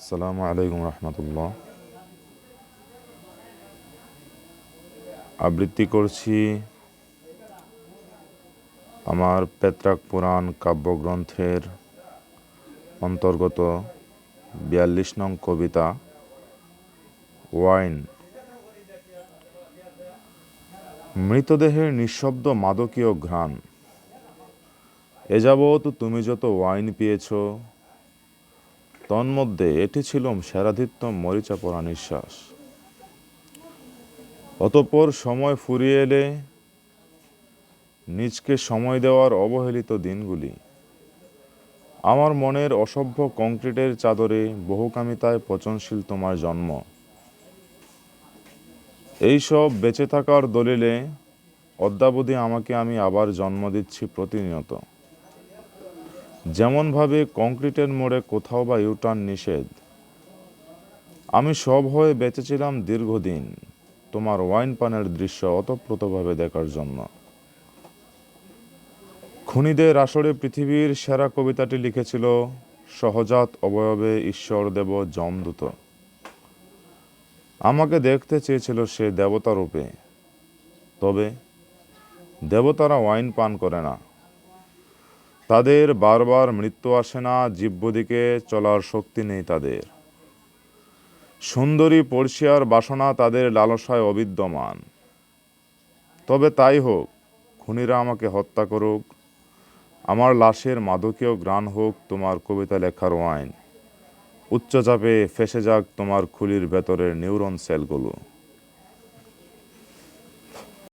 আসসালামু আলাইকুম রহমতুল্লাহ। আবৃত্তি করছি আমার পেত্রাক পুরাণ কাব্যগ্রন্থের অন্তর্গত বিয়াল্লিশ নং কবিতা, ওয়াইন। মৃতদেহের নিঃশব্দ মাদকীয় ঘ্রাণ। এ যাবৎ তুমি যত ওয়াইন পেয়েছ তন্মধ্যে এটি ছিল সেরাধিত্য মরিচা পড়া নিঃশ্বাস। অতঃপর সময় ফুরিয়ে এলে নিজকে সময় দেওয়ার অবহেলিত দিনগুলি। আমার মনের অসভ্য কংক্রিটের চাদরে বহুকামিতায় পচনশীল তোমার জন্ম। এইসব বেঁচে থাকার দলিলে অদ্যাবধি আমাকে আমি আবার জন্ম দিচ্ছি প্রতিনিয়ত। যেমনভাবে কংক্রিটের মোড়ে কোথাও বা ইউটার্ন নিষেধ। আমি সব হয়ে বেঁচেছিলাম দীর্ঘদিন, তোমার ওয়াইন পানের দৃশ্য অতপ্রতভাবে দেখার জন্য। খুনিদের আসরে পৃথিবীর সেরা কবিতাটি লিখেছিল, সহজাত অবয়বে ঈশ্বর দেব যমদূত। আমাকে দেখতে চেয়েছিল সে দেবতা রূপে তবে দেবতারা ওয়াইন পান করে না। তাদের বারবার মৃত্যু আসে না জীব্যদিকে চলার শক্তি নেই তাদের। সুন্দরী পড়শিয়ার বাসনা তাদের লালসায় অবিদ্যমান। তবে তাই হোক, খুনিরা আমাকে হত্যা করুক, আমার লাশের মাদকীয় গ্রাণ হোক, তোমার কবিতা লেখার ওয়াইন। উচ্চচাপে ফেসে যাক তোমার খুলির ভেতরের নিউরন সেলগুলো।